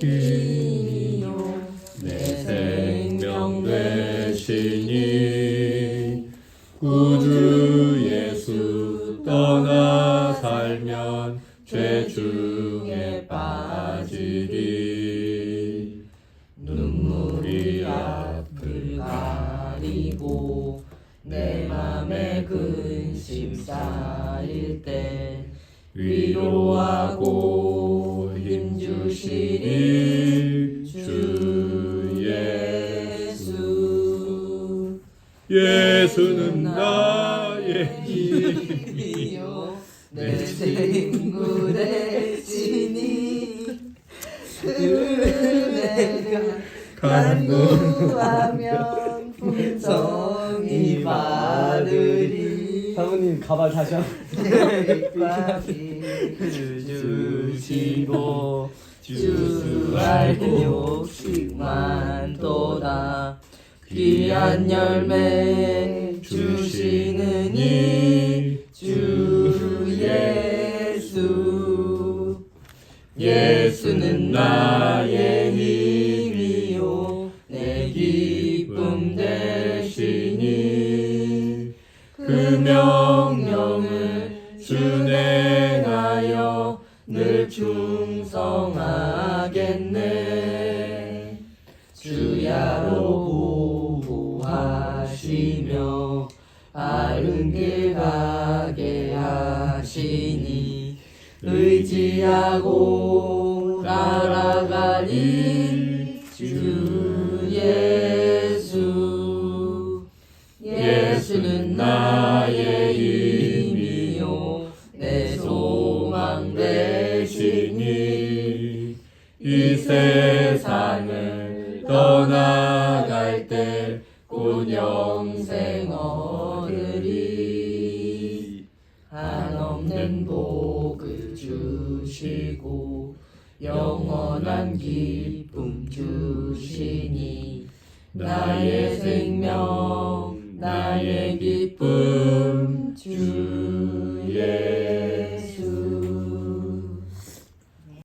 힘이요 내 생명 되시니 구주 예수 떠나 살면 죄 중에 빠지리. 눈물이 앞을 가리고 내 맘에 근심 쌓일 때 위로하고 예수는 나의 힘이요. 내 친구 대신이 그대가 간구하면 풍성히 받으리. 사모님 가발 다시 한 주시고 주 알고 욕심만 도다 귀한 열매 주시는 이 주 예수. 예수는 나의 힘이요 내 기쁨 되시니 그 명령을 준행하여 늘 충성하겠네 주야로 보호하시며 바른 길 가게 하시니 의지하고 따라가니 주 예수. 예수는 나의 힘이요. 내 소망 되시니 이 세상을 떠나갈 때 꽃 영생 얻으리 한없는 복을 주시고 영원한 기쁨 주시니 나의 생명 나의 기쁨 주의